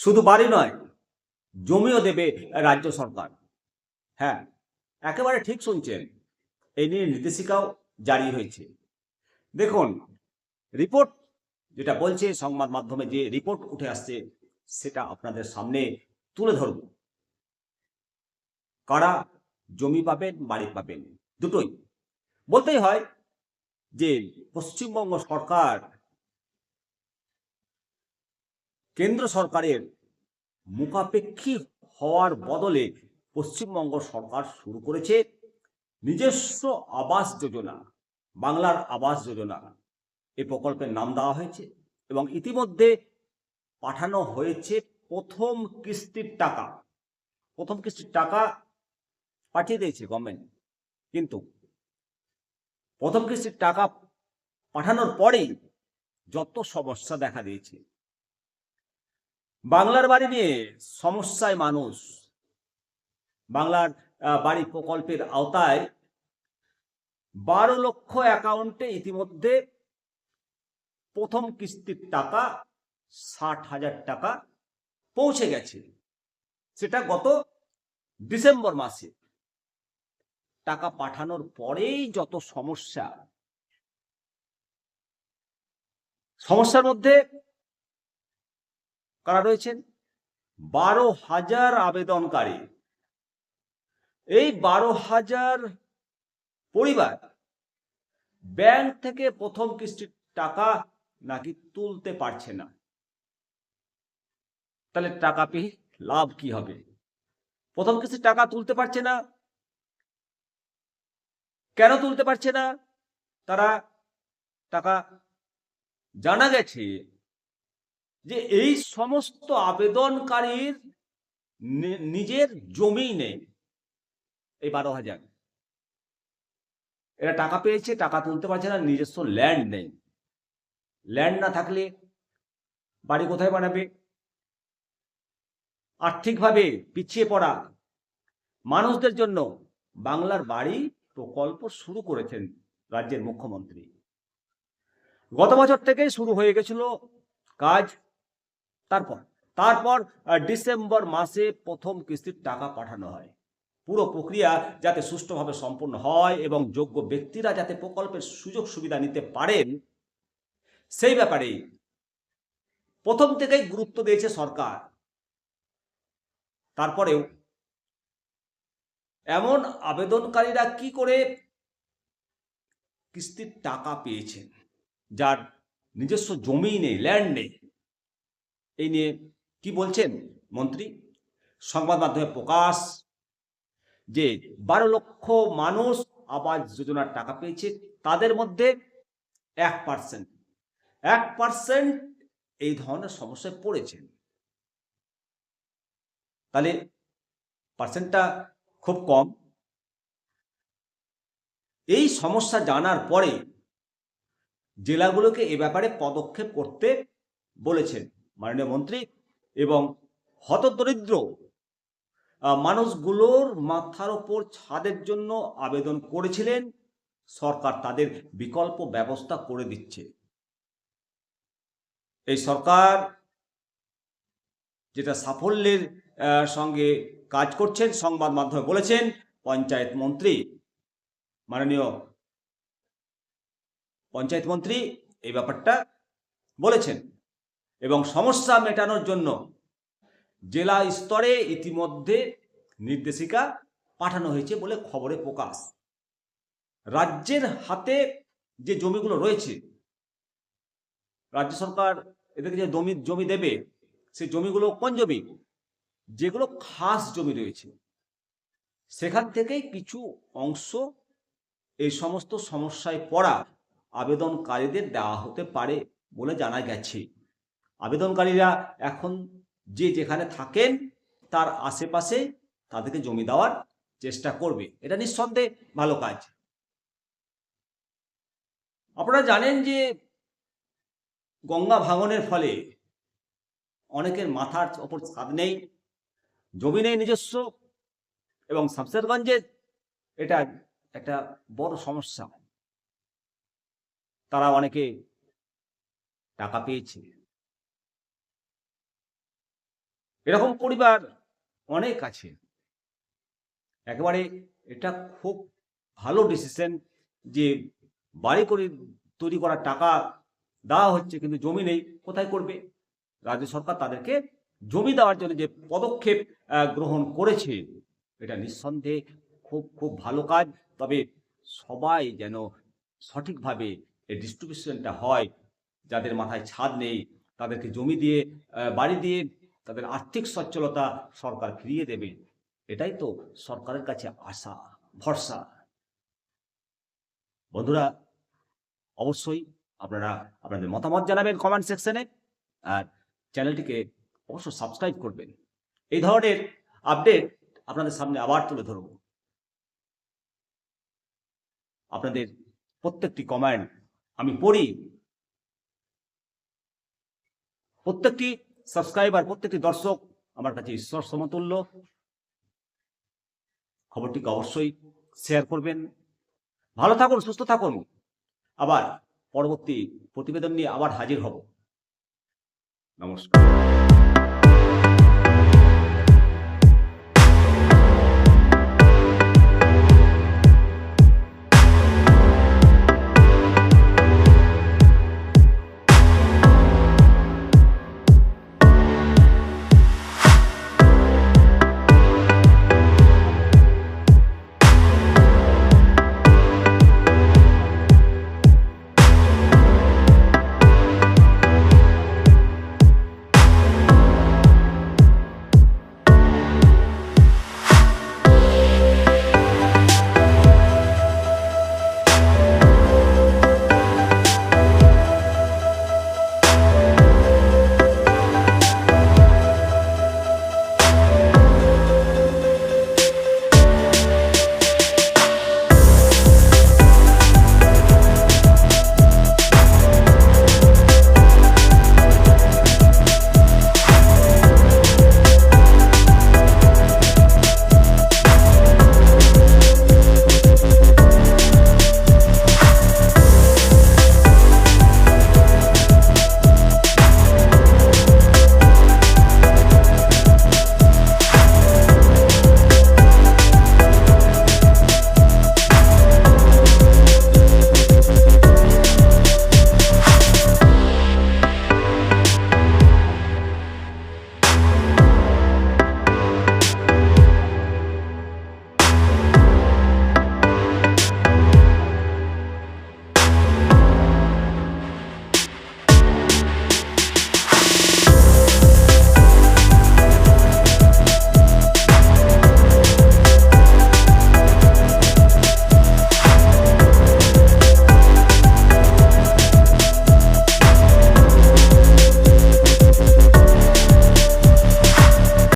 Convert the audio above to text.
শুধু বাড়ি নয়, জমিও দেবে রাজ্য সরকার। হ্যাঁ একেবারে ঠিক শুনছেন, এই নিয়ে নির্দেশিকাও জারি হয়েছে। দেখুন, রিপোর্ট যেটা বলছে সংবাদ মাধ্যমে যে রিপোর্ট উঠে আসছে, সেটা আপনাদের সামনে তুলে ধরব। কারা জমি পাবেন, বাড়ি পাবেন, দুটোই। বলতেই হয় যে পশ্চিমবঙ্গ সরকার কেন্দ্র সরকারের মুখাপেক্ষী হওয়ার বদলে পশ্চিমবঙ্গ সরকার শুরু করেছে নিজস্ব আবাস যোজনা, বাংলার আবাস যোজনা। এই প্রকল্পের নাম দেওয়া হয়েছে এবং ইতিমধ্যে পাঠানো হয়েছে প্রথম কিস্তির টাকা। প্রথম কিস্তির টাকা পাঠিয়ে দিয়েছে গভর্নমেন্ট কিন্তু প্রথম কিস্তির টাকা পাঠানোর পরেই যত সমস্যা দেখা দিয়েছে বাংলার বাড়ি নিয়ে সমস্যায় মানুষ। বাংলার বাড়ি প্রকল্পের আওতায় বারো লক্ষ অ্যাকাউন্টে ইতিমধ্যে প্রথম কিস্তির টাকা ষাট হাজার টাকা পৌঁছে গেছে। সেটা গত ডিসেম্বর মাসে। টাকা পাঠানোর পরেই যত সমস্যা, সমস্যার মধ্যে কারা রয়েছেন? বারো হাজার আবেদনকারী। এই বারো হাজার পরিবার ব্যাংক থেকে প্রথম কিস্তির টাকা নাকি তুলতে পারছে না। তাহলে টাকা পেয়ে লাভ কি হবে? প্রথম কিস্তির টাকা তুলতে পারছে না। কেন তুলতে পারছে না? তারা টাকা জানা গেছে। যে এই সমস্ত আবেদনকারীর নিজের জমি নেই। এই বারো হাজার। এরা টাকা পেয়েছে, টাকা তুলতে পারছে না, নিজস্ব ল্যান্ড নেই। ল্যান্ড না থাকলে বাড়ি কোথায় বানাবে? আর্থিকভাবে পিছিয়ে পড়া মানুষদের জন্য বাংলার বাড়ি প্রকল্প শুরু করেছেন রাজ্যের মুখ্যমন্ত্রী। গত বছর থেকেই শুরু হয়ে গেছিল কাজ। তারপর তারপর ডিসেম্বর মাসে প্রথম কিস্তির টাকা পাঠানো হয়। পুরো প্রক্রিয়া যাতে সুষ্ঠুভাবে সম্পন্ন হয় এবং যোগ্য ব্যক্তিরা যাতে প্রকল্পের সুযোগ সুবিধা নিতে পারেন, সেই ব্যাপারে প্রথম থেকেই গুরুত্ব দিয়েছে সরকার। তারপরেও এমন আবেদনকারীরা কি করে কিস্তির টাকা পেয়েছেন যার নিজস্ব জমি নেই ল্যান্ড নেই এই নিয়ে কি বলছেন মন্ত্রী? সংবাদ মাধ্যমে প্রকাশ যে বারো লক্ষ মানুষ আবাস যোজনার টাকা পেয়েছে, তাদের মধ্যে এক পার্সেন্ট এক পার্সেন্ট এই ধরনের সমস্যায় পড়েছেন। তাহলে পার্সেন্টটা খুব কম। এই সমস্যা জানার পরে জেলাগুলোকে এ ব্যাপারে পদক্ষেপ করতে বলেছেন। মাননীয় মন্ত্রী এবং হতদরিদ্র মানুষগুলোর মাথার ওপর ছাদের জন্য আবেদন করেছিলেন। সরকার তাদের বিকল্প ব্যবস্থা করে দিচ্ছে। এই সরকার যেটা সাফল্যের সঙ্গে কাজ করছেন, সংবাদ মাধ্যমে বলেছেন, পঞ্চায়েত মন্ত্রী, মাননীয় পঞ্চায়েত মন্ত্রী এই ব্যাপারটা বলেছেন। এবং সমস্যা মেটানোর জন্য জেলা স্তরে ইতিমধ্যে নির্দেশিকা পাঠানো হয়েছে বলে খবরে প্রকাশ। রাজ্যের হাতে যে জমিগুলো রয়েছে, রাজ্য সরকার এদেরকে যে জমি জমি দেবে, সে জমিগুলো কোন জমি? যেগুলো খাস জমি রয়েছে। সেখান থেকেই কিছু অংশ এই সমস্ত সমস্যায় পড়া আবেদনকারীদের দেওয়া হতে পারে বলে জানা গেছে। আবেদনকারীরা এখন যে যেখানে থাকেন, তার আশেপাশে তাদেরকে জমি দেওয়ার চেষ্টা করবে। এটা নিঃসন্দেহে ভালো কাজ। আপনারা জানেন যে গঙ্গা ভাঙনের ফলে অনেকের মাথার ওপর ছাদ নেই, জমি নেই নিজস্ব এবং শামসেরগঞ্জে এটা একটা বড় সমস্যা। তারা অনেকে টাকা পেয়েছে। এরকম পরিবার অনেক আছে। একেবারে এটা খুব ভালো ডিসিশন যে বাড়ি করে তৈরি করার টাকা দেওয়া হচ্ছে কিন্তু জমি নেই, কোথায় করবে? রাজ্য সরকার তাদেরকে জমি দেওয়ার জন্য যে পদক্ষেপ গ্রহণ করেছে, এটা নিঃসন্দেহে খুব খুব ভালো কাজ। তবে সবাই যেন সঠিকভাবে এই ডিস্ট্রিবিউশনটা হয়, যাদের মাথায় ছাদ নেই, তাদেরকে জমি দিয়ে বাড়ি দিয়ে তাদের আর্থিক সচ্ছলতা সরকার ফিরিয়ে দেবে। এটাই তো সরকারের কাছে আশা, ভরসা। বন্ধুরা, অবশ্যই আপনারা আপনাদের মতামত জানাবেন কমেন্ট সেকশনে আর চ্যানেলটিকে অবশ্যই সাবস্ক্রাইব করবেন। এই ধরনের আপডেট আপনাদের সামনে আবার তুলে ধরব। আপনাদের প্রত্যেকটি কমেন্ট আমি পড়ি। প্রত্যেকটি সাবস্ক্রাইবার, প্রত্যেকটি দর্শক আমার কাছে ঈশ্বর সমতুল্য। খবরটিকে অবশ্যই শেয়ার করবেন। ভালো থাকুন, সুস্থ থাকুন। আবার পরবর্তী প্রতিবেদন নিয়ে আবার হাজির হব। নমস্কার।